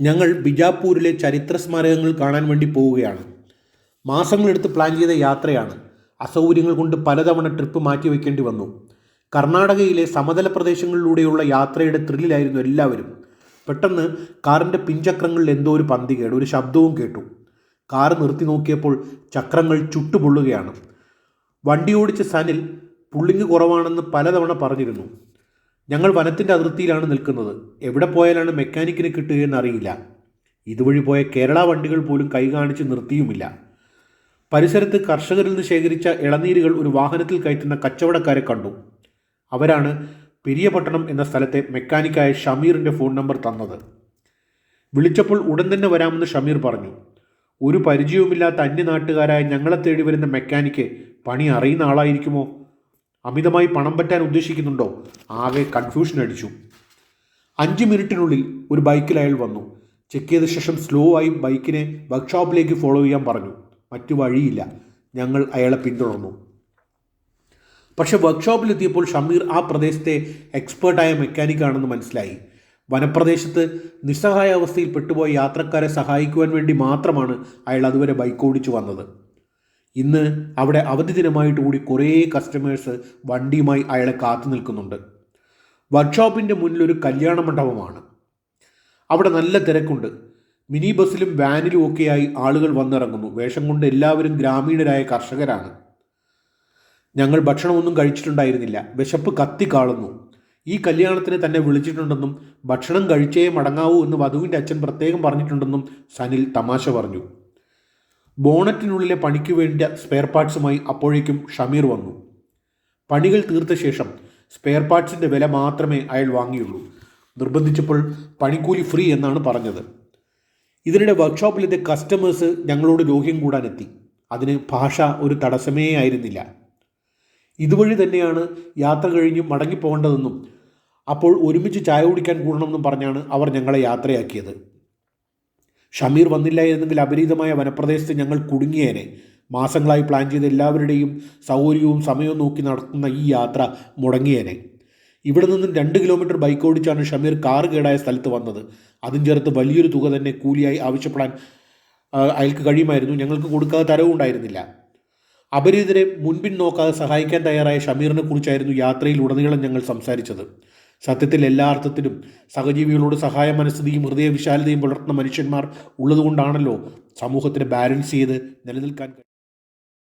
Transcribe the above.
ഞങ്ങൾ ബിജാപ്പൂരിലെ ചരിത്ര സ്മാരകങ്ങൾ കാണാൻ വേണ്ടി പോവുകയാണ്. മാസങ്ങളെടുത്ത് പ്ലാൻ ചെയ്ത യാത്രയാണ് അസൗകര്യങ്ങൾ കൊണ്ട് പലതവണ ട്രിപ്പ് മാറ്റിവെക്കേണ്ടി വന്നു. കർണാടകയിലെ സമതല പ്രദേശങ്ങളിലൂടെയുള്ള യാത്രയുടെ ത്രില്ലിലായിരുന്നു എല്ലാവരും. പെട്ടെന്ന് കാറിന്റെ പിൻചക്രങ്ങളിൽ എന്തോ ഒരു പന്തി കേട് ഒരു ശബ്ദവും കേട്ടു. കാർ നിർത്തി നോക്കിയപ്പോൾ ചക്രങ്ങൾ ചുട്ടുപൊള്ളുകയാണ്. വണ്ടി ഓടിച്ച സനിൽ പുള്ളിങ് കുറവാണെന്ന് പലതവണ പറഞ്ഞിരുന്നു. ഞങ്ങൾ വനത്തിന്റെ അതിർത്തിയിലാണ് നിൽക്കുന്നത്. എവിടെ പോയാലാണ് മെക്കാനിക്കിന് കിട്ടുകയെന്ന് അറിയില്ല ഇതുവഴി പോയ കേരള വണ്ടികൾ പോലും കൈ കാണിച്ച് നിർത്തിയുമില്ല. പരിസരത്ത് കർഷകരിൽ നിന്ന് ശേഖരിച്ച ഇളനീരുകൾ ഒരു വാഹനത്തിൽ കയറ്റുന്ന കച്ചവടക്കാരെ കണ്ടു. അവരാണ് പെരിയപട്ടണം എന്ന സ്ഥലത്തെ മെക്കാനിക്കായ ഷമീറിന്റെ ഫോൺ നമ്പർ തന്നത്. വിളിച്ചപ്പോൾ ഉടൻ തന്നെ വരാമെന്ന് ഷമീർ പറഞ്ഞു. ഒരു പരിചയവുമില്ലാത്ത അന്യനാട്ടുകാരായ ഞങ്ങളെ തേടി വരുന്ന മെക്കാനിക്ക് പണി അറിയുന്ന ആളായിരിക്കുമോ? അമിതമായി പണം പറ്റാൻ ഉദ്ദേശിക്കുന്നുണ്ടോ? ആകെ കൺഫ്യൂഷൻ അടിച്ചു. അഞ്ച് മിനിറ്റിനുള്ളിൽ ഒരു ബൈക്കിൽ അയാൾ വന്നു. ചെക്ക് ചെയ്ത ശേഷം സ്ലോ ആയി ബൈക്കിനെ വർക്ക്ഷോപ്പിലേക്ക് ഫോളോ ചെയ്യാൻ പറഞ്ഞു. മറ്റു വഴിയില്ല. ഞങ്ങൾ അയാളെ പിന്തുടർന്നു. പക്ഷെ വർക്ക്ഷോപ്പിലെത്തിയപ്പോൾ ഷമീർ ആ പ്രദേശത്തെ എക്സ്പേർട്ടായ മെക്കാനിക്കാണെന്ന് മനസ്സിലായി. വനപ്രദേശത്ത് നിസ്സഹായ അവസ്ഥയിൽ പെട്ടുപോയ യാത്രക്കാരെ സഹായിക്കുവാൻ വേണ്ടി മാത്രമാണ് അയാൾ അതുവരെ ബൈക്ക് ഓടിച്ചു വന്നത്. ഇന്ന് അവിടെ അവധി ദിനമായിട്ട് കൂടി കുറേ കസ്റ്റമേഴ്സ് വണ്ടിയുമായി അയാളെ കാത്തു നിൽക്കുന്നുണ്ട്. വർക്ക്ഷോപ്പിന്റെ മുന്നിൽ ഒരു കല്യാണ മണ്ഡപമാണ്. അവിടെ നല്ല തിരക്കുണ്ട്. മിനി ബസ്സിലും വാനിലും ഒക്കെയായി ആളുകൾ വന്നിറങ്ങുന്നു. വേഷം കൊണ്ട് എല്ലാവരും ഗ്രാമീണരായ കർഷകരാണ്. ഞങ്ങൾ ഭക്ഷണമൊന്നും കഴിച്ചിട്ടുണ്ടായിരുന്നില്ല. വിശപ്പ് കത്തി കാളുന്നു. ഈ കല്യാണത്തിന് തന്നെ വിളിച്ചിട്ടുണ്ടെന്നും ഭക്ഷണം കഴിച്ചേ മടങ്ങാവൂ എന്ന് വധുവിന്റെ അച്ഛൻ പ്രത്യേകം പറഞ്ഞിട്ടുണ്ടെന്നും സനിൽ തമാശ പറഞ്ഞു. ബോണറ്റിനുള്ളിലെ പണിക്ക് വേണ്ട സ്പെയർ പാർട്സുമായി അപ്പോഴേക്കും ഷമീർ വന്നു. പണികൾ തീർത്ത ശേഷം സ്പെയർ പാർട്സിന്റെ വില മാത്രമേ അയാൾ വാങ്ങിയുള്ളൂ. നിർബന്ധിച്ചപ്പോൾ പണിക്കൂലി ഫ്രീ എന്നാണ് പറഞ്ഞത്. ഇതിനിടെ വർക്ക്ഷോപ്പിലെത്തിയ കസ്റ്റമേഴ്സ് ഞങ്ങളോട് രോഗ്യം കൂടാനെത്തി. അതിന് ഭാഷ ഒരു തടസ്സമേ ആയിരുന്നില്ല. ഇതുവഴി തന്നെയാണ് യാത്ര കഴിഞ്ഞ് മടങ്ങിപ്പോകേണ്ടതെന്നും അപ്പോൾ ഒരുമിച്ച് ചായ കുടിക്കാൻ കൂടണമെന്നും പറഞ്ഞാണ് അവർ ഞങ്ങളെ യാത്രയാക്കിയത്. ഷമീർ വന്നില്ലായിരുന്നെങ്കിൽ അപരീതമായ വനപ്രദേശത്ത് ഞങ്ങൾ കുടുങ്ങിയേനെ. മാസങ്ങളായി പ്ലാൻ ചെയ്ത എല്ലാവരുടെയും സൗകര്യവും സമയവും നോക്കി നടത്തുന്ന ഈ യാത്ര മുടങ്ങിയേനെ. ഇവിടെ നിന്നും രണ്ട് കിലോമീറ്റർ ബൈക്ക് ഓടിച്ചാണ് ഷമീർ കാർ കേടായ സ്ഥലത്ത് വന്നത്. അതും ചേർത്ത് വലിയൊരു തുക തന്നെ കൂലിയായി ആവശ്യപ്പെടാൻ അയാൾക്ക് കഴിയുമായിരുന്നു. ഞങ്ങൾക്ക് കൊടുക്കാതെ തരവും ഉണ്ടായിരുന്നില്ല. അപരീതരെ മുൻപിൻ നോക്കാതെ സഹായിക്കാൻ തയ്യാറായ ഷമീറിനെ കുറിച്ചായിരുന്നു യാത്രയിൽ ഉടനീളം ഞങ്ങൾ സംസാരിച്ചത്. സത്യത്തിൽ എല്ലാ അർത്ഥത്തിലും സഹജീവികളോട് സഹായ മനസ്ഥിതിയും ഹൃദയ വിശാലതയും പുലർത്തുന്ന മനുഷ്യന്മാർ ഉള്ളതുകൊണ്ടാണല്ലോ സമൂഹത്തിന് ബാലൻസ് ചെയ്ത് നിലനിൽക്കാൻ.